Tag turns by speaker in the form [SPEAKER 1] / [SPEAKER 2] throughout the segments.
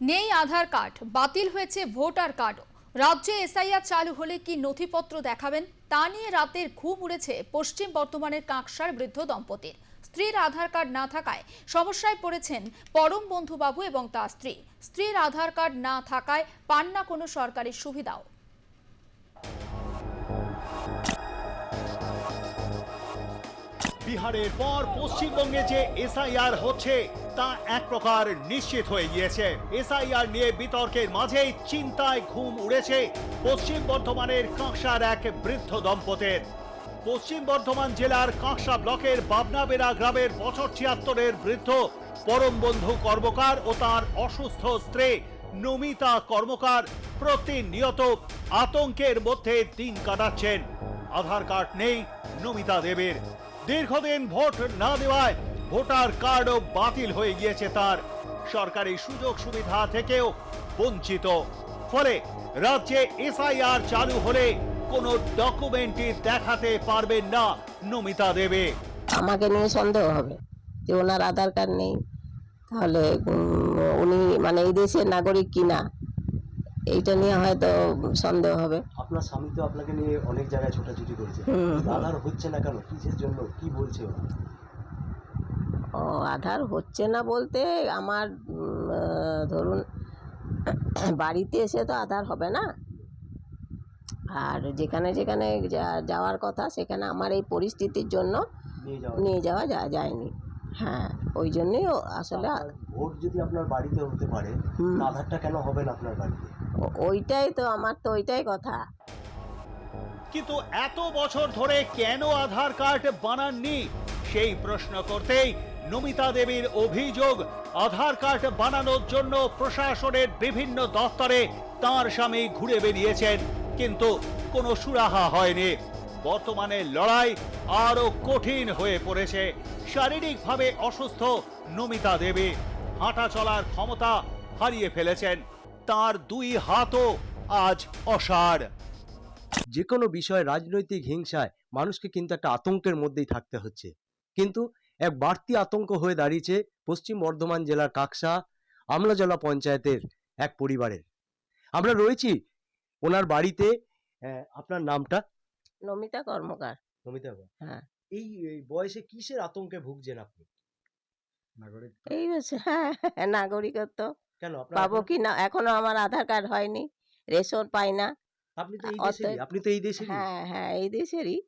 [SPEAKER 1] নেই আধার কার্ড, বাতিল হয়েছে ভোটার কার্ডও। রাজ্যে এসআইআর চালু হলে কি নথিপত্র দেখাবেন? তা নিয়ে রাতের ঘুম উড়েছে পশ্চিম বর্ধমানের কাঁকসার বৃদ্ধ দম্পতির। স্ত্রীর আধার কার্ড না থাকায় সমস্যায় পড়েছেন পরম বন্ধুবাবু এবং তার স্ত্রী। স্ত্রীর আধার কার্ড না থাকায় পান না কোনো সরকারি সুবিধাও।
[SPEAKER 2] বিহারের পর পশ্চিমবঙ্গে যে এসআইআর হচ্ছে, তা এক প্রকার নিশ্চিত হয়ে গিয়েছে। এসআইআর নিয়ে বিতর্কের মাঝেই চিন্তায় ঘুম উড়েছে পশ্চিম বর্ধমানের কাঁকসার এক বৃদ্ধ দম্পতির। পশ্চিম বর্ধমান জেলার কাঁকসা ব্লকের বাবনাবেড়া গ্রামের বছর ছিয়াত্তরের বৃদ্ধ পরম বন্ধু কর্মকার ও তার অসুস্থ স্ত্রী নমিতা কর্মকার প্রতিনিয়ত আতঙ্কের মধ্যে দিন কাটাচ্ছেন। আধার কার্ড নেই নমিতা দেবের। দীর্ঘদিন ভোট না দেওয়ায় ভোটার কার্ডও বাতিল হয়ে গিয়েছে তার। সরকারি সুযোগ সুবিধা থেকেও বঞ্চিত। ফলে রাজ্যে এসআইআর চালু হলে কোনো ডকুমেন্টই দেখাতে পারবেন না নমিতা দেবে।
[SPEAKER 3] আমাকে নিয়ে সন্দেহ হবে যে ওনার আধার কার্ড নেই। তাহলে উনি মানে এই দেশের নাগরিক কিনা? এইটা নিয়ে হয়তো সন্দেহ হবে।
[SPEAKER 4] আপনার স্বামী তো আপনাকে নিয়ে অনেক জায়গায় ছোটাছুটি করেছে। আধার হচ্ছে না কেন? কিসের জন্য? কি বলছে
[SPEAKER 3] ও আধার হচ্ছে না বলতে আমার ধরুন বাড়িতে এসে তো আধার হবে না। আর যেখানে যেখানে যাওয়ার কথা সেখানে আমার এই পরিস্থিতির জন্য
[SPEAKER 4] নিয়ে যাওয়া
[SPEAKER 3] যায়নি। হ্যাঁ ওই জন্যই আসলে
[SPEAKER 4] ভোট যদি আপনার বাড়িতে হতে পারে
[SPEAKER 3] হুম।
[SPEAKER 4] আধারটা কেন হবে না আপনার বাড়িতে?
[SPEAKER 3] ও- ওইটাই তো আমার তো ওইটাই কথা।
[SPEAKER 2] কিন্তু এত বছর ধরে কেন আধার কার্ড বানাননি? সেই প্রশ্ন করতেই নমিতা দেবীর অভিযোগ আধার কার্ড বানানোর জন্য প্রশাসনের বিভিন্ন দপ্তরে তার স্বামী ঘুরে বেরিয়েছেন কিন্তু কোনো সুরাহা হয়নি। বর্তমানে লড়াই আরও কঠিন হয়ে পড়েছে। শারীরিকভাবে অসুস্থ নমিতা দেবী। হাঁটা চলার ক্ষমতা হারিয়ে ফেলেছেন। তার দুই হাতও আজ অসাড়
[SPEAKER 4] যে কোনো বিষয় রাজনৈতিক হিংসায় মানুষকে কিন্তু একটা আতঙ্কের মধ্যেই থাকতে হচ্ছে। কিন্তু এক বাড়তি আতঙ্ক হয়ে দাঁড়িয়েছে পশ্চিম বর্ধমান জেলার কাকসা আমলাজলা পঞ্চায়েতের এক পরিবারের। আমরা রয়েছি ওনার বাড়িতে আপনার নামটা?
[SPEAKER 3] নমিতা কর্মকার।
[SPEAKER 4] নমিতা
[SPEAKER 3] হ্যাঁ।
[SPEAKER 4] এই এই বয়সে কিসের আতঙ্কে ভুগছেন আপনি?
[SPEAKER 3] এই হচ্ছে হ্যাঁ নাগরিকত্ব। পাবো কি না এখনও আমার আধার কার্ড হয়নি রেশন পাই না।
[SPEAKER 4] আপনি তো এই দেশেরই আপনি তো এই দেশেরই।
[SPEAKER 3] হ্যাঁ হ্যাঁ এই দেশেরই।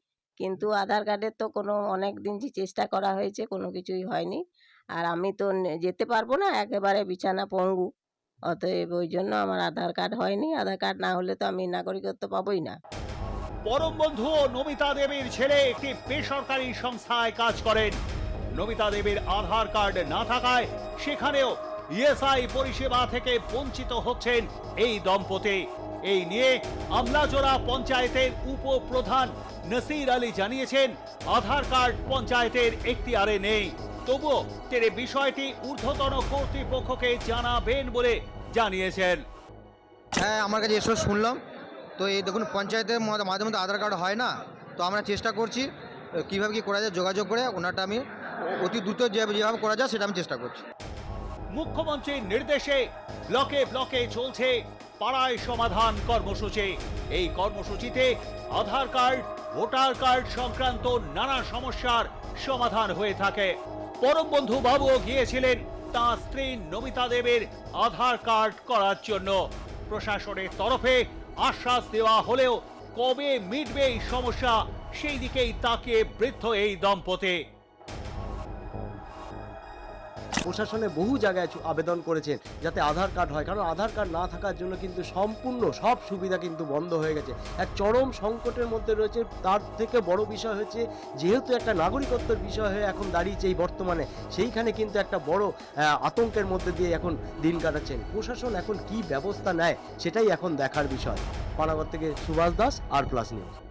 [SPEAKER 3] কিন্তু আধার কার্ডের তো কোনো অনেক দিন যে চেষ্টা করা হয়েছে কোনো কিছুই হয়নি। আর আমি তো যেতে পারব না একেবারে বিছানা পঙ্গু। অতএব ওই জন্য আমার আধার কার্ড হয়নি। আধার কার্ড না হলে তো আমি নাগরিকত্ব পাবোই না।
[SPEAKER 2] পরম বন্ধু নমিতা দেবীর ছেলে একটি বেসরকারি সংস্থায় কাজ করেন। নমিতা দেবীর আধার কার্ড না থাকায় সেখানেও ইএসআই পরিষেবা থেকে বঞ্চিত হচ্ছেন এই দম্পতি। এই নিয়ে আমলাজোড়া পঞ্চায়েতের উপপ্রধান নসির আলী জানিয়েছেন, আধার কার্ড পঞ্চায়েতের এখতিয়ারে নেই। তবুও তিনি বিষয়টি ঊর্ধ্বতন কর্তৃপক্ষকে জানাবেন বলে জানিয়েছেন।
[SPEAKER 5] হ্যাঁ আমার কাছে এসব শুনলাম। তো এই দেখুন পঞ্চায়েতের মাঝে মধ্যে আধার কার্ড হয় না। তো আমরা চেষ্টা করছি, কীভাবে কী করা যায়, যোগাযোগ করে ওনারটা আমি অতি দ্রুত যেভাবে করা যায় সেটা আমি চেষ্টা করছি।
[SPEAKER 2] মুখ্যমন্ত্রীর নির্দেশে ব্লকে ব্লকে চলছে পাড়ায় সমাধান কর্মসূচি। এই কর্মসূচিতে আধার কার্ড, ভোটার কার্ড সংক্রান্ত নানা সমস্যার সমাধান হয়ে থাকে। পরম বন্ধু বাবুও গিয়েছিলেন তাঁর স্ত্রী নমিতা দেবের আধার কার্ড করার জন্য। প্রশাসনের তরফে আশ্বাস দেওয়া হলেও কবে মিটবে এই সমস্যা সেই দিকেই তাকে বৃদ্ধ এই দম্পতি।
[SPEAKER 4] প্রশাসনে বহু জায়গায় আবেদন করেছেন যাতে আধার কার্ড হয়। কারণ আধার কার্ড না থাকার জন্য কিন্তু সম্পূর্ণ সব সুবিধা কিন্তু বন্ধ হয়ে গেছে। এক চরম সংকটের মধ্যে রয়েছে। তার থেকে বড় বিষয় হচ্ছে, যেহেতু একটা নাগরিকত্বের বিষয় হয়ে এখন দাঁড়িয়েছে এই বর্তমানে, সেইখানে কিন্তু একটা বড় আতঙ্কের মধ্যে দিয়ে এখন দিন কাটাচ্ছেন। প্রশাসন এখন কি ব্যবস্থা নেয়, সেটাই এখন দেখার বিষয়। পানাগড় থেকে Subhash Das, R plus news.